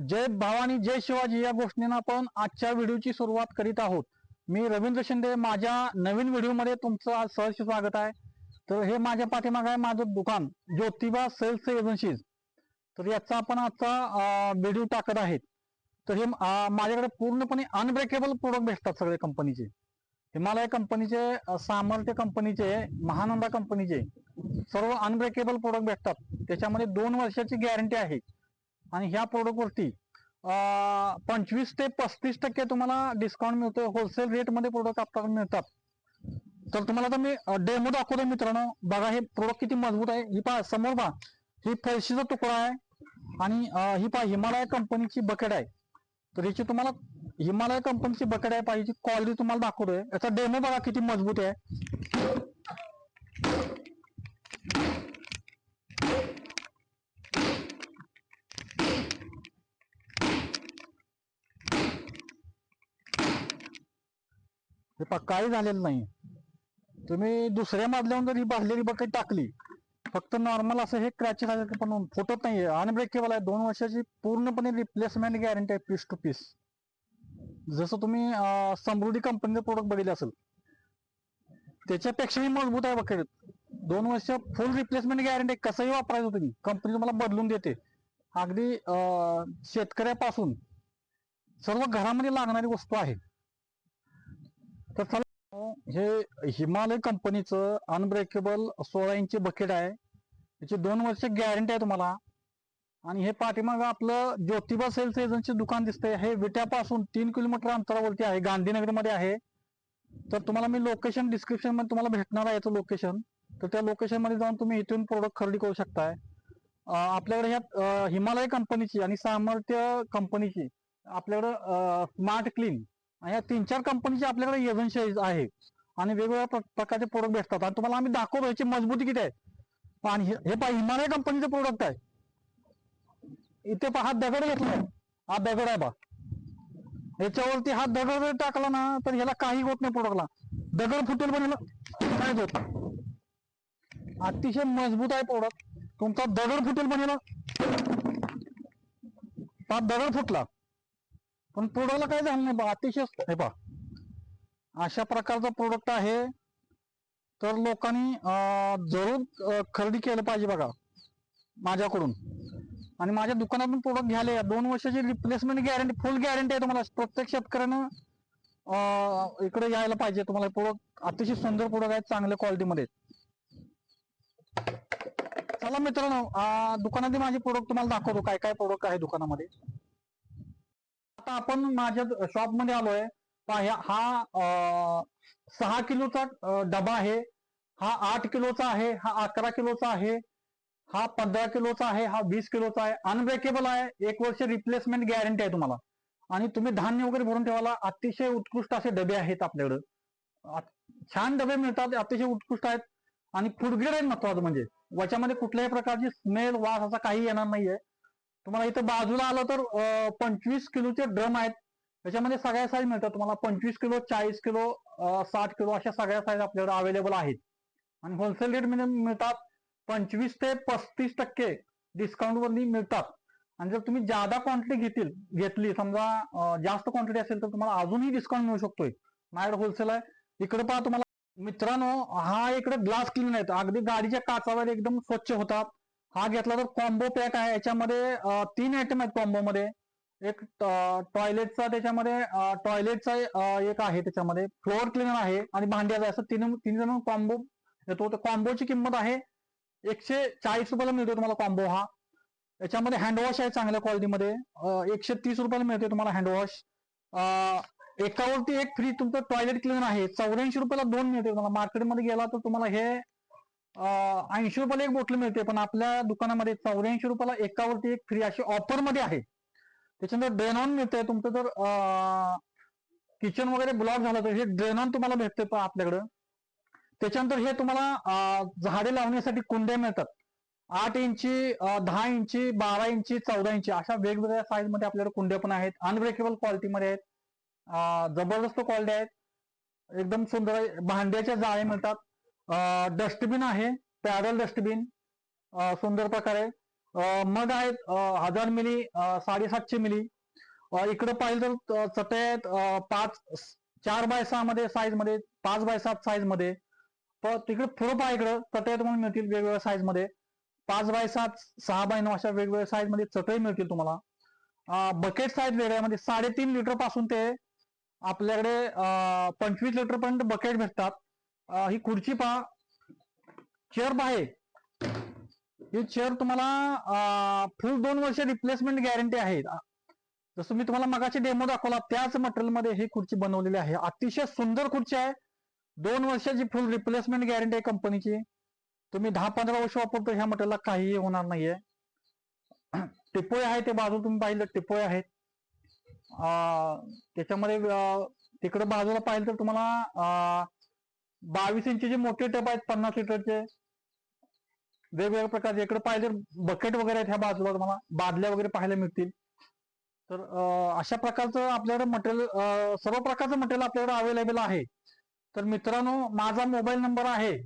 जय भवानी जय शिवाजी या गोष्टींना आपण आजच्या व्हिडिओची सुरुवात करीत आहोत. मी रवींद्र शिंदे माझ्या नवीन व्हिडिओमध्ये तुमचं आज सहर्ष स्वागत आहे. तर हे माझ्या पाठीमागे आहे माझं दुकान ज्योतिबा सेल्स एजन्सीज. तर याचा आपण आजचा व्हिडिओ टाकत आहेत. तर हे माझ्याकडे पूर्णपणे अनब्रेकेबल प्रोडक्ट भेटतात सगळे कंपनीचे हिमालय कंपनीचे सामर्थ्य कंपनीचे महानंदा कंपनीचे सर्व अनब्रेकेबल प्रोडक्ट भेटतात. त्याच्यामध्ये दोन वर्षाची गॅरंटी आहे. आणि ह्या प्रोडक्टवरती पंचवीस ते पस्तीस टक्के तुम्हाला डिस्काउंट मिळतो होलसेल रेटमध्ये प्रोडक्ट आपल्याला मिळतात. तर तुम्हाला तर मी डेमो दाखवतो मित्रांनो. बघा हे प्रोडक्ट किती मजबूत आहे. ही पहा समोर पहा. ही फळशीचा तुकडा आहे आणि ही पहा हिमालय कंपनीची बकेट आहे. तर याची तुम्हाला हिमालय कंपनीची बकेट आहे पाहिजे क्वालिटी तुम्हाला दाखवतोय. याचा डेमो बघा किती मजबूत आहे. हे पहा काही झालेलं नाही. तुम्ही दुसऱ्या मजल्यावर जर ही भाजलेली बकेट टाकली फक्त नॉर्मल असं हे क्रॅच पण फुटत नाहीये. अनब्रेकेबल आहे. दोन वर्षाची पूर्णपणे रिप्लेसमेंट गॅरंटी आहे पीस टू पीस जसं तुम्ही समृद्धी कंपनीचं प्रोडक्ट बघितलं असेल त्याच्यापेक्षाही मजबूत आहे बकेट. दोन वर्ष फुल रिप्लेसमेंट गॅरंटी कसंही वापरायचं तुम्ही कंपनी तुम्हाला बदलून देते. अगदी शेतकऱ्यापासून सर्व घरामध्ये लागणारी वस्तू आहे. तर चला हे हिमालय कंपनीचं अनब्रेकेबल सोळा इंची बकेट आहे. याची दोन वर्ष गॅरंटी आहे तुम्हाला. आणि हे पाठीमाग आपलं ज्योतिबा सेल्स एजन्सी दुकान दिसतंय. हे विट्यापासून तीन किलोमीटर अंतरावरती आहे. गांधीनगरमध्ये आहे. तर तुम्हाला मी लोकेशन डिस्क्रिप्शनमध्ये तुम्हाला भेटणार आहे याचं लोकेशन तर त्या लोकेशनमध्ये जाऊन तुम्ही इथून प्रोडक्ट खरेदी करू शकताय. आपल्याकडे ह्या हिमालय कंपनीची आणि सामर्थ्य कंपनीची आपल्याकडे स्मार्ट क्लीन या तीन चार कंपनीचे आपल्याकडे एजन्सी आहे. आणि वेगवेगळ्या प्रकारचे प्रोडक्ट भेटतात. आणि तुम्हाला आम्ही दाखवतो याची मजबूती किती आहे. आणि हे पहा हिमालय कंपनीचं प्रोडक्ट आहे. इथे पहा दगड घेतलाय. हा दगड आहे बा. याच्यावरती हा दगड जर टाकला ना तर ह्याला काही होत नाही प्रोडक्टला दगड फुटेल पण ह्याला होत अतिशय मजबूत आहे प्रोडक्ट तुमचा दगड फुटेल पण ह्याला. हा दगड फुटला. पण तोडायला काय झालं नाही बा अतिशय हे पहा अशा प्रकारचा प्रोडक्ट आहे. तर लोकांनी जरूर खरेदी केलं पाहिजे बघा माझ्याकडून. आणि माझ्या दुकानातून प्रोडक्ट घ्यायला या. दोन वर्षाची रिप्लेसमेंट गॅरंटी फुल गॅरंटी आहे तुम्हाला. प्रत्येक शेतकऱ्यानं इकडे यायला पाहिजे. तुम्हाला प्रोडक्ट अतिशय सुंदर प्रोडक्ट आहेत चांगल्या क्वालिटीमध्ये चला मित्रांनो अं, दुकानातील माझे प्रोडक्ट तुम्हाला दाखवतो. काय काय प्रोडक्ट आहे दुकानामध्ये? आता आपण माझ्या शॉपमध्ये आलोय. हा सहा किलोचा डबा आहे. हा आठ किलोचा आहे हा अकरा किलोचा आहे हा पंधरा किलोचा आहे हा वीस किलोचा आहे. अनब्रेकेबल आहे. एक वर्ष रिप्लेसमेंट गॅरंटी आहे तुम्हाला. आणि तुम्ही धान्य वगैरे भरून ठेवायला अतिशय उत्कृष्ट असे डबे आहेत आपल्याकडे. छान डबे मिळतात अतिशय उत्कृष्ट आहेत. आणि फुडग्रेड आहे महत्वाचं म्हणजे. याच्यामध्ये कुठल्याही प्रकारची स्मेल वास असा काही येणार नाहीये. तुम्हाला इथं बाजूला आलं तर पंचवीस किलोचे ड्रम आहेत. त्याच्यामध्ये सगळ्या साईज मिळतात. तुम्हाला पंचवीस किलो चाळीस किलो साठ किलो अशा सगळ्या साईज आपल्याकडे अवेलेबल आहेत. आणि होलसेल रेट मिळतात पंचवीस ते पस्तीस टक्के डिस्काउंटवरती मिळतात. आणि जर तुम्ही जादा क्वांटिटी घेतील घेतली समजा जास्त क्वांटिटी असेल तर तुम्हाला अजूनही डिस्काउंट मिळू शकतोय. माझ्याकडे होलसेल आहे. इकडे पहा तुम्हाला मित्रांनो हा इकडे ग्लास क्लीन आहे अगदी गाडीच्या काचावर एकदम स्वच्छ होतात. हा घेतला तर कॉम्बो पॅक आहे. याच्यामध्ये तीन आयटम आहेत कॉम्बो मध्ये. एक टॉयलेटचा त्याच्यामध्ये टॉयलेटचा एक आहे त्याच्यामध्ये. फ्लोअर क्लीनर आहे आणि भांड्याचा असं तीन तीन जण कॉम्बो येतो तर कॉम्बोची किंमत आहे एकशे चाळीस रुपयाला मिळतो तुम्हाला कॉम्बो हा. याच्यामध्ये हँडवॉश आहे चांगल्या क्वालिटीमध्ये एकशे तीस रुपयाला मिळते तुम्हाला हँडवॉश एकावरती एक फ्री तुमचं टॉयलेट क्लिनर आहे. चौऱ्याऐंशी रुपयाला दोन मिळते तुम्हाला. मार्केटमध्ये गेला तर तुम्हाला हे ऐंशी रुपयाला एक बोटल मिळते पण आपल्या दुकानामध्ये चौऱ्याऐंशी रुपयाला एकावरती एक फ्री अशी ऑफरमध्ये आहे. त्याच्यानंतर ड्रेनॉन मिळतंय तुमचं जर किचन वगैरे ब्लॉक झालं तर हे ड्रेनॉन तुम्हाला भेटते पहा आपल्याकडं. त्याच्यानंतर हे तुम्हाला झाडे लावण्यासाठी कुंड्या मिळतात. आठ इंची दहा इंची बारा इंची चौदा इंची अशा वेगवेगळ्या साईजमध्ये आपल्याकडे कुंड्या पण आहेत. अनब्रेकेबल क्वालिटीमध्ये आहेत. जबरदस्त क्वालिटी आहेत. एकदम सुंदर भांड्याच्या जाळे मिळतात. डस्टबिन आहे पॅडल डस्टबिन सुंदर प्रकारे. मग आहेत हजार मिली साडेसातशे मिली. इकडं पाहिलं तर चटया चटई आहेत पाच चार बाय सहा मध्ये साईजमध्ये पाच बाय सात साईजमध्ये. पण तिकडे फुरप आहे इकडं चटई तुम्हाला मिळतील वेगवेगळ्या साईजमध्ये. पाच बाय सात सहा बाय नऊ अशा वेगवेगळ्या साईजमध्ये चटई मिळतील तुम्हाला. बकेट आहेत वेगळ्या म्हणजे साडेतीन लिटरपासून ते आपल्याकडे पंचवीस लिटर पर्यंत बकेट भेटतात. ही खुर्ची पहा. चेअर आहे ही. चेअर तुम्हाला फुल दोन वर्ष रिप्लेसमेंट गॅरंटी आहे. जसं मी तुम्हाला मगाची डेमो दाखवला त्याच मटेरियलमध्ये ही खुर्ची बनवलेली आहे. अतिशय सुंदर खुर्ची आहे. दोन वर्षाची फुल रिप्लेसमेंट गॅरंटी आहे कंपनीची तुम्ही दहा पंधरा वर्ष वापरतो ह्या मटेरियलला काहीही होणार नाहीये. टिपोय आहे ते बाजू तुम्ही पाहिलं टिपोय आहेत. त्याच्यामध्ये तिकडे बाजूला पाहिलं तर तुम्हाला बावीस इंचीचे मोठे टप आहेत पन्नास लिटरचे. वेगवेगळ्या प्रकारचे. इकडे पाहिजे बकेट वगैरे आहेत ह्या बाजूला तुम्हाला. बादल्या वगैरे पाहायला मिळतील. तर अशा प्रकारचं आपल्याकडे मटेरियल सर्व प्रकारचं मटेरियल आपल्याकडे अवेलेबल आहे. तर मित्रांनो माझा मोबाईल नंबर आहे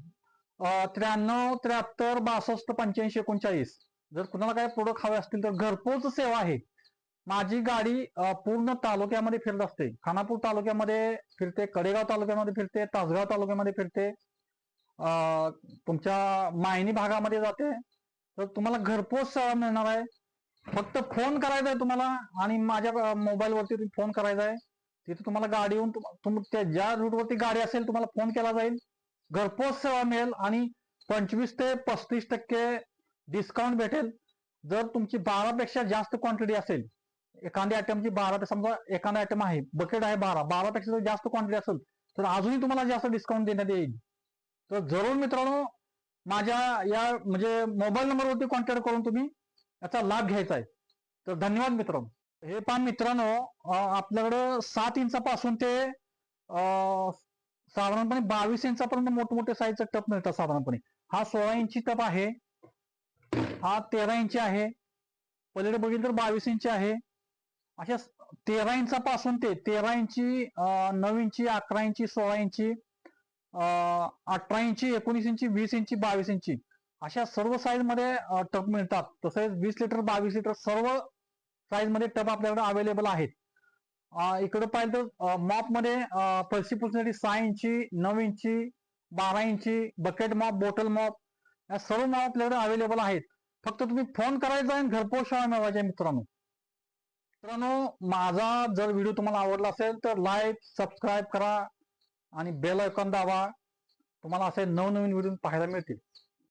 त्र्याण्णव त्र्याहत्तर बासष्ट पंच्याऐंशी एकोणचाळीस. जर कुणाला काही प्रोडक्ट हवे असतील तर घरपोच सेवा आहे. माझी गाडी पूर्ण तालुक्यामध्ये फिरत असते. खानापूर तालुक्यामध्ये फिरते कडेगाव तालुक्यामध्ये फिरते तासगाव तालुक्यामध्ये फिरते. तुमच्या मायनी भागामध्ये जाते. तर तुम्हाला घरपोच सेवा मिळणार आहे. फक्त फोन करायचा आहे तुम्हाला आणि माझ्या मोबाईल वरती तुम्ही फोन करायचा आहे. तिथे तुम्हाला गाडी येऊन तुम- त्या ज्या रूट वरती गाडी असेल तुम्हाला फोन केला जाईल. घरपोच सेवा मिळेल आणि पंचवीस ते पस्तीस टक्के डिस्काउंट भेटेल. जर तुमची बारापेक्षा जास्त क्वांटिटी असेल एखाद्या आयटमची बारा ते समजा एखादा आयटम आहे बकेट आहे बारा बारापेक्षा जर जास्त क्वांटिटी असेल तर अजूनही तुम्हाला जास्त डिस्काउंट देण्यात येईल. तर जरूर मित्रांनो माझ्या या म्हणजे मोबाईल नंबरवरती कॉन्टॅक्ट करून तुम्ही याचा लाभ घ्यायचा आहे. तर धन्यवाद मित्रांनो. हे पहा मित्रांनो अं, आपल्याकडं सात इंचापासून ते साधारणपणे बावीस इंचापर्यंत मोठमोठे साईजचे टप मिळतात साधारणपणे. हा सोळा इंची टप आहे हा तेरा इंची आहे पलीकडे बघितलं तर बावीस इंची आहे. अशा तेरा तेरा इंचापासून ते तेरा इंची नऊ इंची अकरा इंची सोळा इंची अठरा इंची एकोणीस इंची वीस इंची बावीस इंची अशा सर्व साईजमध्ये टप मिळतात. तसेच वीस लिटर बावीस लिटर सर्व साईजमध्ये टप आपल्याकडे अवेलेबल आहेत. इकडे पाहिलं तर मॉपमध्ये फरशी पुसण्यासाठी सहा इंची नऊ इंची बारा इंची बकेट मॉप बॉटल मॉप या सर्व मॉप आपल्याकडे अवेलेबल आहेत. फक्त तुम्ही फोन करायचा आणि घरपोच शाळा मिळवायच्या मित्रांनो. मित्रांनो माझा जर व्हिडिओ तुम्हाला आवडला असेल तर लाईक सबस्क्राईब करा आणि बेल आयकॉन दाबा. तुम्हाला असे नवनवीन व्हिडिओ पाहायला मिळतील.